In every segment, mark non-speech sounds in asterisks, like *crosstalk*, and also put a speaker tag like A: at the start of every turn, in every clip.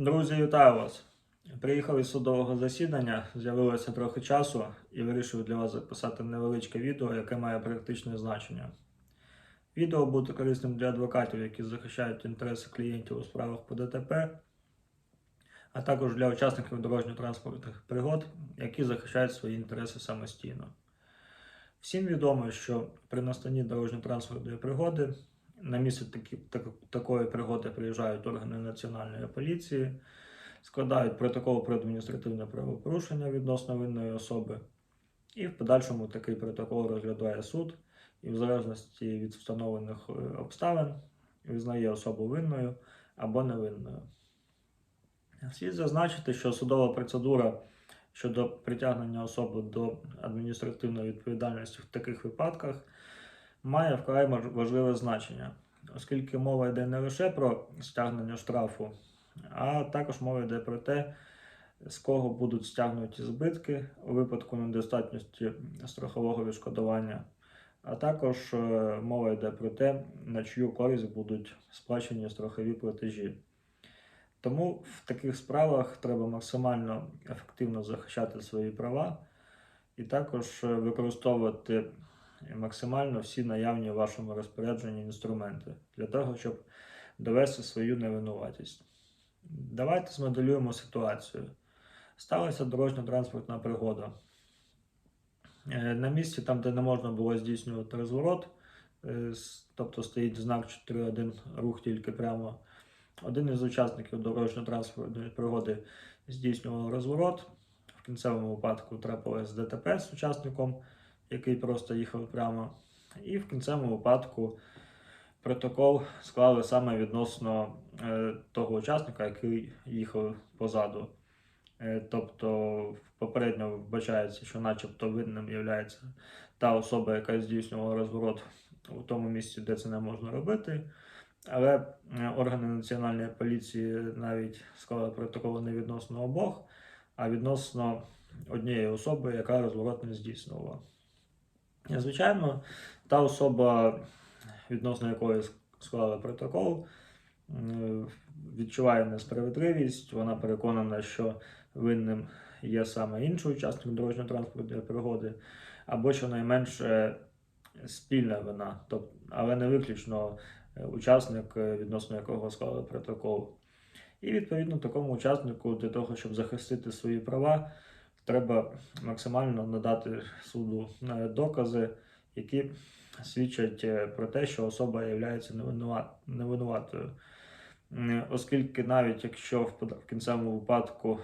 A: Друзі, вітаю вас! Приїхав із судового засідання, з'явилося трохи часу і вирішив для вас записати невеличке відео, яке має практичне значення. Відео буде корисним для адвокатів, які захищають інтереси клієнтів у справах по ДТП, а також для учасників дорожньо-транспортних пригод, які захищають свої інтереси самостійно. Всім відомо, що при настанні дорожньо-транспортної пригоди на місце такі, так, такої пригоди приїжджають органи національної поліції, складають протокол про адміністративне правопорушення відносно винної особи, і в подальшому такий протокол розглядає суд і в залежності від встановлених е, обставин визнає особу винною або невинною. Слід зазначити, що судова процедура щодо притягнення особи до адміністративної відповідальності в таких випадках має вкрай важливе значення, оскільки мова йде не лише про стягнення штрафу, а також мова йде про те, з кого будуть стягнуті збитки у випадку недостатності страхового відшкодування, а також е, мова йде про те, на чию користь будуть сплачені страхові платежі. Тому в таких справах треба максимально ефективно захищати свої права і також е, використовувати максимально всі наявні в вашому розпорядженні інструменти для того, щоб довести свою невинуватість. Давайте змоделюємо ситуацію. Сталася дорожньо-транспортна пригода. Е, На місці, там, де не можна було здійснювати розворот, е, тобто стоїть знак 4.1 рух тільки прямо. Один із учасників дорожньо-транспортної пригоди здійснював розворот. В кінцевому випадку трапилось ДТП з учасником, який просто їхав прямо. І в кінцевому випадку протокол склали саме відносно е, того учасника, який їхав позаду. Е, тобто попередньо вбачається, що начебто винним є та особа, яка здійснювала розворот у тому місці, де це не можна робити. Але е, органи національної поліції навіть склали протоколи не відносно обох, а відносно однієї особи, яка розворот не здійснювала. Звичайно, та особа, відносно якої склали протокол, відчуває несправедливість, вона переконана, що винним є саме інший учасник дорожньо-транспортної пригоди, або щонайменше спільна вина, тобто, але не виключно е, учасник, е, відносно якого склали протокол. І відповідно такому учаснику для того, щоб захистити свої права, треба максимально надати суду е, докази, які свідчать е, про те, що особа є невинуватою. Оскільки навіть якщо в кінцевому випадку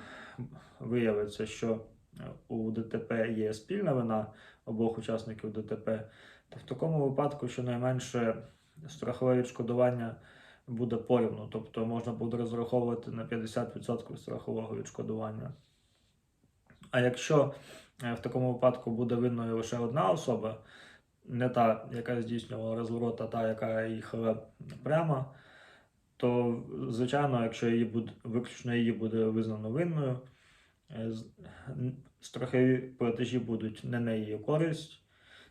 A: виявиться, що е, у ДТП є спільна вина обох учасників ДТП, то в такому випадку щонайменше страхове відшкодування буде порівну, тобто можна буде розраховувати на 50% страхового відшкодування. А якщо е, в такому випадку буде винною лише одна особа, не та, яка здійснювала розворот, а та, яка їхала прямо, то, звичайно, якщо її буде, виключно її буде визнано винною, е, страхові платежі будуть не на її користь,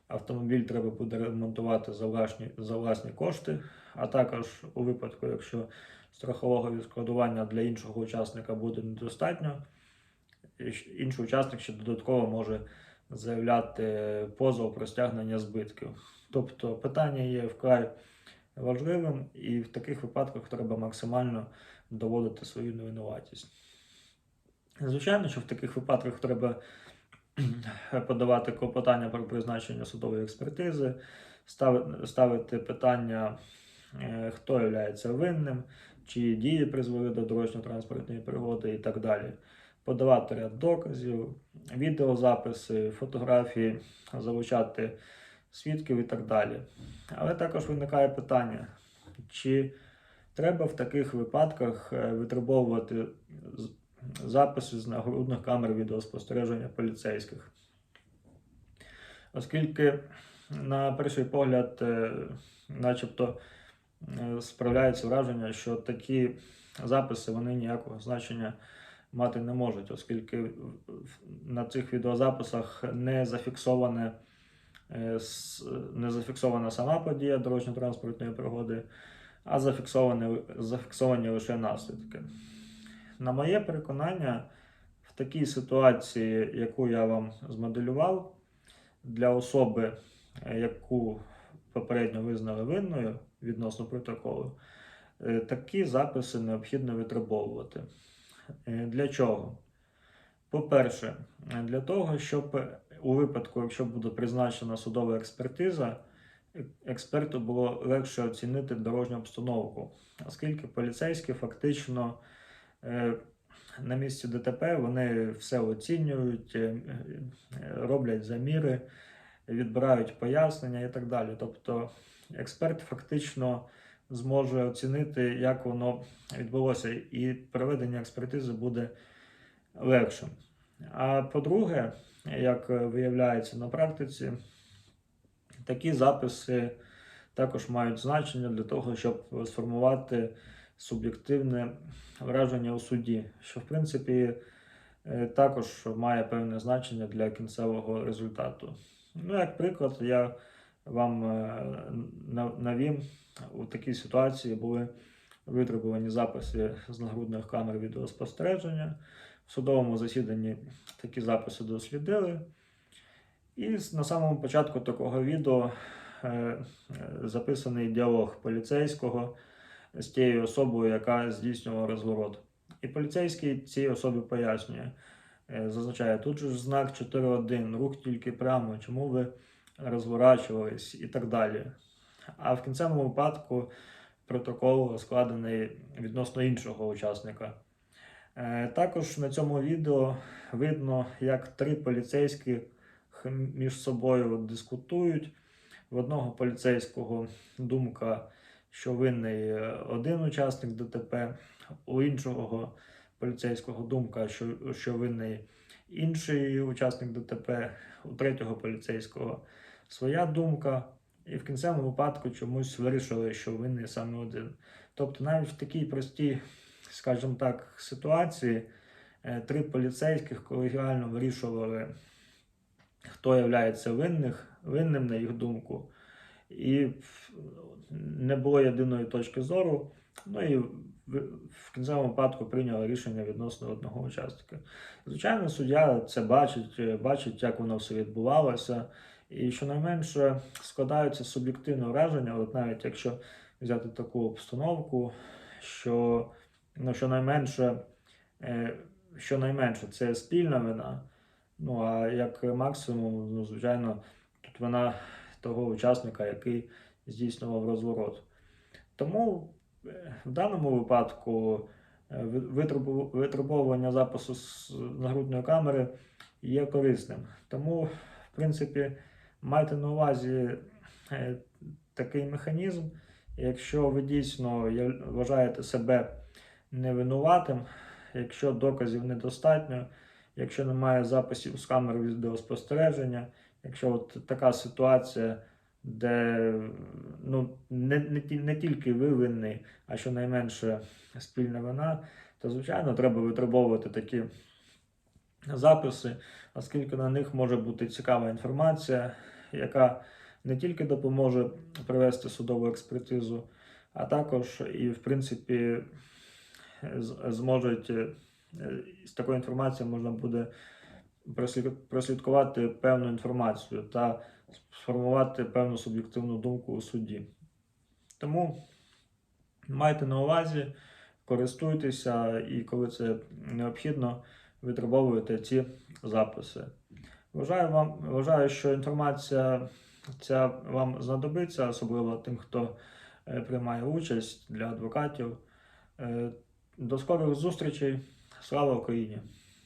A: автомобіль треба буде ремонтувати за власні, за власні кошти, а також у випадку, якщо страхового відскладування для іншого учасника буде недостатньо, інший учасник ще додатково може заявляти позов про стягнення збитків. Тобто питання є вкрай важливим, і в таких випадках треба максимально доводити свою невинуватість. Звичайно, що в таких випадках треба *clears throat* подавати клопотання про призначення судової експертизи, ставити, питання, е, хто є винним, чиї дії призвели до дорожньо-транспортної пригоди і так далі. Подавати ряд доказів, відеозаписи, фотографії, залучати свідків і так далі. Але також виникає питання, чи треба в таких випадках е, витребовувати записи з нагрудних камер відеоспостереження поліцейських. Оскільки, на перший погляд, е, начебто е, справляється враження, що такі записи вони ніякого значення мати не можуть, оскільки на цих відеозаписах не зафіксоване е, не зафіксована сама подія дорожньо-транспортної пригоди, а зафіксовані, зафіксовані лише наслідки. На моє переконання, в такій ситуації, яку я вам змоделював, для особи, е, яку попередньо визнали винною відносно протоколу, е, такі записи необхідно витребовувати. Е, Для чого? По-перше, е, для того, щоб у випадку, якщо буде призначена судова експертиза, е- експерту було легше оцінити дорожню обстановку, оскільки поліцейські фактично е, на місці ДТП вони все оцінюють, е, е, роблять заміри, відбирають пояснення і так далі. Тобто експерт фактично зможе оцінити, як воно відбулося, і проведення експертизи буде легшим. А по-друге, як е, виявляється на практиці, такі записи також мають значення для того, щоб сформувати суб'єктивне враження у суді, що в принципі е, також має певне значення для кінцевого результату. Ну, як приклад, я вам е, нав- навів у такій ситуації були витребувані записи з нагрудних камер відеоспостереження. В судовому засіданні такі записи дослідили. І на самому початку такого відео е, е, записаний діалог поліцейського з тією особою, яка здійснювала розворот. І поліцейський цій особі пояснює, зазначає, тут же знак 4.1, рух тільки прямо, чому ви розворачувались і так далі. А в кінцевому випадку протокол складений відносно іншого учасника. Е, Також на цьому відео видно, як три поліцейських між собою дискутують. В одного поліцейського думка, що винний один учасник ДТП, у іншого поліцейського думка, що, що винний інший учасник ДТП, у третього поліцейського своя думка. І в кінцевому випадку чомусь вирішили, що винний саме один. Тобто навіть в такій простій, скажімо так, ситуації е, три поліцейських колегіально вирішували, хто є винних, винним, на їх думку. І не було єдиної точки зору. Ну і в- кінцевому випадку прийняли рішення відносно одного учасника. Звичайно, суддя це бачить, е, бачить, як воно все відбувалося. І щонайменше складаються суб'єктивне враження, от навіть якщо взяти таку обстановку, що ну, щонайменше, е, щонайменше це спільна вина. Ну а як максимум, ну, звичайно, тут вина того учасника, який здійснював розворот. Тому е, в даному випадку е, витребовування запису з нагрудної камери є корисним. Тому, в принципі, майте на увазі е, такий механізм. Якщо ви дійсно вважаєте себе невинуватим, якщо доказів недостатньо, якщо немає записів з камер відеоспостереження, якщо от така ситуація, де ну, не, не, не тільки ви винний, а щонайменше спільна вина, то звичайно треба витребовувати такі записи, оскільки на них може бути цікава інформація, яка не тільки допоможе провести судову експертизу, а також і, в принципі, зможуть е, з такою інформацією можна буде прослідкувати певну інформацію та сформувати певну суб'єктивну думку у суді. Тому майте на увазі, користуйтеся і коли це необхідно, витребовуйте ці записи. Вважаю, вам, вважаю, що інформація ця вам знадобиться, особливо тим, хто е, приймає участь для адвокатів. Е, До скорих зустрічей. Слава Україні!